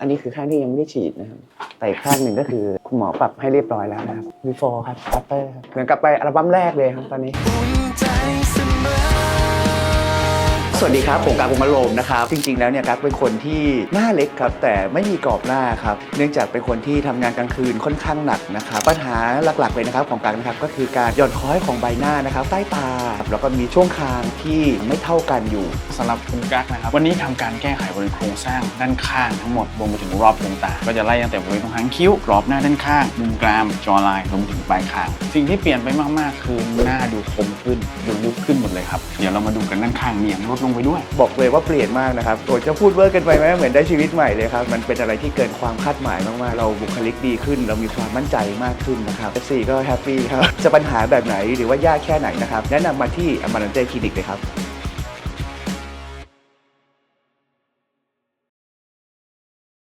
อันนี้คือข้างที่ยังไม่ได้ฉีดนะครับ แต่อีกข้างหนึ่งก็คือคุณหมอปรับให้เรียบร้อยแล้วนะครับ before ครับ after ครับเหมือนกับไปอัลบั้มแรกเลยครับตอนนี้ สวัสดีครับผมกากุมาโรมนะครับ จริง ๆ แล้วเนี่ยกักเป็นคนที่หน้าเล็กครับ แต่ไม่มีกรอบหน้าครับ เนื่องจากเป็นคนที่ทำงานกลางคืนค่อนข้างหนักนะครับ ปัญหาหลักๆเลยนะครับของกักนะครับก็คือการหย่อนคล้อยของใบหน้านะครับใต้ตา แล้วก็มีช่วงคางที่ไม่เท่ากันอยู่สำหรับคุณกั๊กนะครับ วันนี้ทำการแก้ไขบริเวณโครงสร้างด้านข้างทั้งหมดรวมไปถึงรอบดวงตา ก็จะไล่ตั้งแต่บริเวณตรงหางคิ้วกรอบหน้าด้านข้างมุมกรามจอไลน์รวมถึงปลายคางสิ่งที่เปลี่ยนไปมากๆ คือหน้าดูคมขึ้นดูลึกขึ้นหมดเลยครับเดี๋ยวเรามาดูกันด้านข้างมียงลดลงไปด้วย บอกเลยว่าเปลี่ยนมากนะครับโอ้จะพูดเวอร์กันไปไหมเหมือนได้ชีวิตใหม่เลยครับ มันเป็นอะไรที่เกินความคาดหมายมากๆเราบุคลิกดีขึ้น เรามีความมั่นใจมากขึ้นนะครับ F4 ก็แฮปปี้ครับ จะปัญหาแบบไหนหรือว่ายากแค่ไหนนะครับ แนะนำมาที่อมารันเจคลินิกเลยครับ